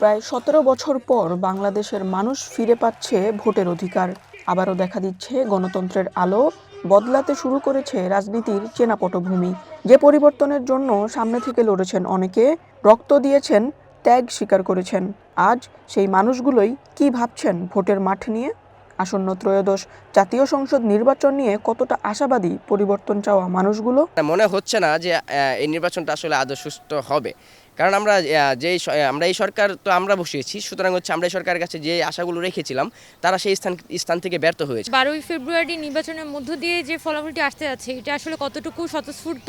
প্রায় সতেরো বছর পর বাংলাদেশের মানুষ ফিরে পাচ্ছে ভোটের অধিকার। আবারও দেখা দিচ্ছে গণতন্ত্রের আলো, বদলাতে শুরু করেছে রাজনীতির চেনা পটভূমি যে পরিবর্তনের জন্য সামনে থেকে লড়েছেন অনেকে, রক্ত দিয়েছেন, ত্যাগ স্বীকার করেছেন। আজ সেই মানুষগুলোই কি ভাবছেন ভোটের মাঠ নিয়ে? আসন্ন ত্রয়োদশ জাতীয় সংসদ নির্বাচন নিয়ে কতটা আশাবাদী পরিবর্তন চাওয়া মানুষগুলো? মনে হচ্ছে না যে এই নির্বাচনটা আসলে আদৌ সুস্থ হবে। কারণ আমরা যে আমরা এই সরকার তো আমরা বসিয়েছি সুতরাং হচ্ছে আমরা এই সরকারের কাছে যে আশাগুলো রেখেছিলাম তারা সেই স্থান স্থান থেকে ব্যর্থ হয়েছে। বারোই ফেব্রুয়ারি নির্বাচনের মধ্য দিয়ে যে ফলাফলটি আসতে যাচ্ছে এটা আসলে কতটুকু স্বতঃস্ফূর্ত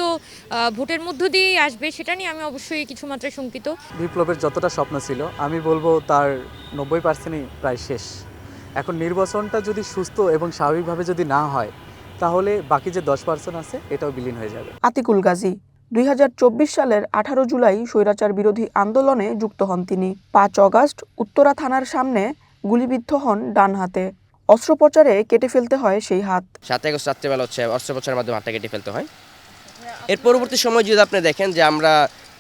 ভোটের মধ্য দিয়েই আসবে সেটা নিয়ে আমি অবশ্যই কিছু মাত্রায় শঙ্কিত। বিপ্লবের যতটা স্বপ্ন ছিল আমি বলব তার নব্বই পার্সেন্টই প্রায় শেষ। এখন নির্বাচনটা যদি সুস্থ এবং স্বাভাবিকভাবে যদি না হয় তাহলে বাকি যে দশ পার্সেন্ট আছে এটাও বিলীন হয়ে যাবে। আতিকুল গাজী দু হাজার চব্বিশ সালের আঠারো জুলাই স্বৈরাচার বিরোধী আন্দোলনে যুক্ত হন তিনি। পাঁচ অগাস্ট উত্তরা থানার সামনে গুলিবিদ্ধ হন ডান হাতে। অস্ত্রোপচারে কেটে ফেলতে হয় সেই হাত। সাত আগস্ট রাত্রেবেলা হচ্ছে অস্ত্রোপচারের মাধ্যমে হাতটা কেটে ফেলতে হয়। এর পরবর্তী সময় যদি আপনি দেখেন যে আমরা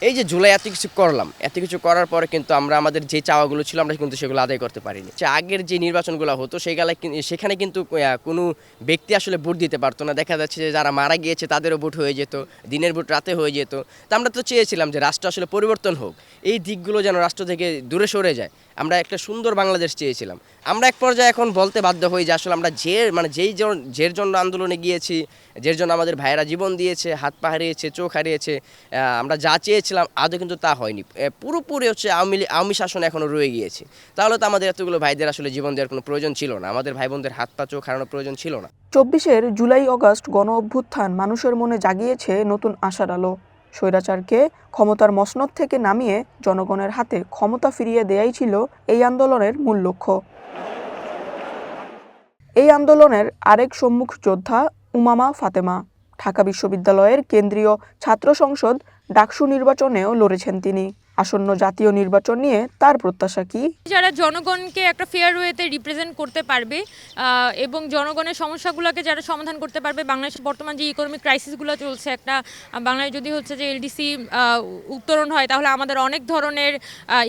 এই যে জুলাই এত কিছু করলাম, এত কিছু করার পরে কিন্তু আমরা আমাদের যে চাওয়াগুলো ছিল আমরা কিন্তু সেগুলো আদায় করতে পারিনি। যে আগের যে নির্বাচনগুলো হতো, সেগুলো সেখানে কিন্তু কোনো ব্যক্তি আসলে ভোট দিতে পারতো না। দেখা যাচ্ছে যে যারা মারা গিয়েছে তাদেরও ভোট হয়ে যেত, দিনের ভোট রাতে হয়ে যেত। তা আমরা তো চেয়েছিলাম যে রাষ্ট্র আসলে পরিবর্তন হোক। এই দিকগুলো যেন রাষ্ট্র থেকে দূরে সরে যায়। আমরা একটা সুন্দর বাংলাদেশ চেয়েছিলাম। আমরা এক পর্যায়ে এখন বলতে বাধ্য হই যে আসলে আমরা যে মানে যেই যের জন্য আন্দোলনে গিয়েছি, যের জন্য আমাদের ভাইয়েরা জীবন দিয়েছে, হাত পা হারিয়েছে চোখ হারিয়েছে আমরা যা চেয়েছিলাম আদৌ কিন্তু তা হয়নি। পুরোপুরি হচ্ছে আওয়ামী আওয়ামী শাসন এখনও রয়ে গিয়েছে। তাহলে তো আমাদের এতগুলো ভাইদের আসলে জীবন দেওয়ার কোনো প্রয়োজন ছিল না। আমাদের ভাই বোনদের হাত পা, চোখ হারানোর প্রয়োজন ছিল না। চব্বিশের জুলাই, অগস্ট গণ অভ্যুত্থান মানুষের মনে জাগিয়েছে নতুন আশার আলো। স্বৈরাচারকে ক্ষমতার মসনদ থেকে নামিয়ে জনগণের হাতে ক্ষমতা ফিরিয়ে দেয়াই ছিল এই আন্দোলনের মূল লক্ষ্য। এই আন্দোলনের আরেক সম্মুখ যোদ্ধা উমামা ফাতেমা। ঢাকা বিশ্ববিদ্যালয়ের কেন্দ্রীয় ছাত্র সংসদ ডাকসু নির্বাচনেও লড়েছেন তিনি। আসন্ন জাতীয় নির্বাচন নিয়ে তার প্রত্যাশা কি? যারা জনগণকে একটা ফেয়ার ওয়েতে রিপ্রেজেন্ট করতে পারবে এবং জনগণের সমস্যাগুলোকে যারা সমাধান করতে পারবে, বাংলাদেশের বর্তমান যে ইকোনমিক ক্রাইসিসগুলো চলছে একটা বাংলায় যদি হচ্ছে যে এলডিসি উত্তরণ হয়, তাহলে আমাদের অনেক ধরনের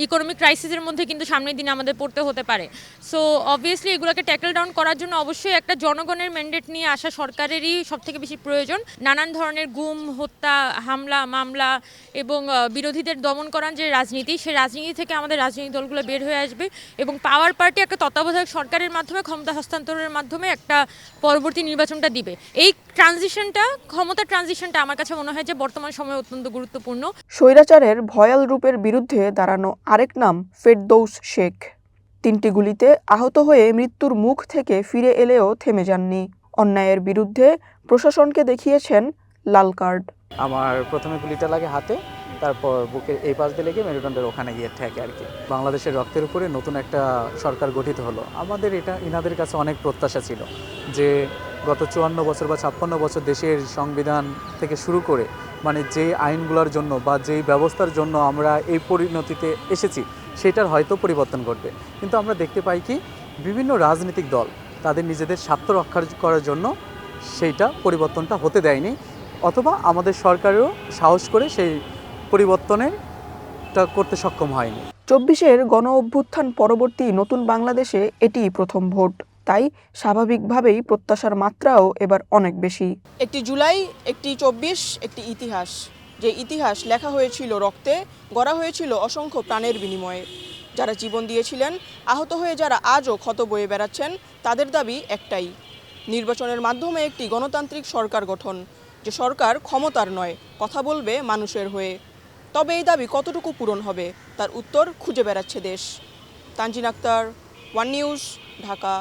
ইকোনমিক ক্রাইসিসের মধ্যে কিন্তু সামনের দিনে আমাদের পড়তে হতে পারে। সো অবভিয়াসলি এগুলোকে ট্যাকেল ডাউন করার জন্য অবশ্যই একটা জনগণের ম্যান্ডেট নিয়ে আসা সরকারেরই সব থেকে বেশি প্রয়োজন। নানান ধরনের গুম, হত্যা, হামলা, মামলা এবং বিরোধীদের দমন করার যে রাজনীতি, সেই রাজনীতি থেকে আমাদের রাজনৈতিক দলগুলো বের হয়ে আসবে এবং পাওয়ার পার্টি একটা তত্ত্বাবধায়ক সরকারের মাধ্যমে ক্ষমতা হস্তান্তরের মাধ্যমে একটা পরবর্তী নির্বাচনটা দিবে। এই ট্রানজিশনটা ক্ষমতা ট্রানজিশনটা আমার কাছে মনে হয় যে বর্তমান সময়ে অত্যন্ত গুরুত্বপূর্ণ। স্বৈরাচারের ভয়াল রূপের বিরুদ্ধে দাঁড়ানো আরেক নাম, ফেরদৌস শেখ। তিনটি গুলিতে আহত হয়ে মৃত্যুর মুখ থেকে ফিরে এলেও থেমে যাননি। অন্যায়ের বিরুদ্ধে প্রশাসনকে দেখিয়েছেন লাল কার্ড। আমার প্রথমে গুলিটা লাগে হাতে, তারপর বুকের এই পাশ দিয়ে লেগে মেরুদণ্ডের ওখানে গিয়ে ঠেকে আর কি। বাংলাদেশের রক্তের উপরে নতুন একটা সরকার গঠিত হলো। আমাদের এটা, ইনাদের কাছে অনেক প্রত্যাশা ছিল যে গত চুয়ান্ন বছর বা ছাপ্পান্ন বছর দেশের সংবিধান থেকে শুরু করে মানে যে আইনগুলোর জন্য বা যেই ব্যবস্থার জন্য আমরা এই পরিণতিতে এসেছি, সেটার হয়তো পরিবর্তন ঘটবে। কিন্তু আমরা দেখতে পাই কি, বিভিন্ন রাজনৈতিক দল তাদের নিজেদের স্বার্থ রক্ষা করার জন্য সেইটা পরিবর্তনটা হতে দেয়নি। অথবা আমাদের সরকারও সাহস করে সেই পরিবর্তনেরটা করতে সক্ষম হয়নি। চব্বিশের গণ অভ্যুত্থান পরবর্তী নতুন বাংলাদেশে এটিই প্রথম ভোট। তাই স্বাভাবিকভাবেই প্রত্যাশার মাত্রাও এবার অনেক বেশি। একটি জুলাই একটি চব্বিশ একটি ইতিহাস। যে ইতিহাস লেখা হয়েছিল রক্তে গড়া হয়েছিল অসংখ্য প্রাণের বিনিময়ে। যারা জীবন দিয়েছিলেন আহত হয়ে যারা আজও ক্ষত বয়ে বেড়াচ্ছেন তাদের দাবি একটাই। নির্বাচনের মাধ্যমে একটি গণতান্ত্রিক সরকার গঠন। যে সরকার ক্ষমতার নয়, কথা বলবে মানুষের হয়ে। তবে এই দাবি কতটুকু পূরণ হবে, তার উত্তর খুঁজে বেড়াচ্ছে দেশ। Tanzin Akter, one news, Dhaka.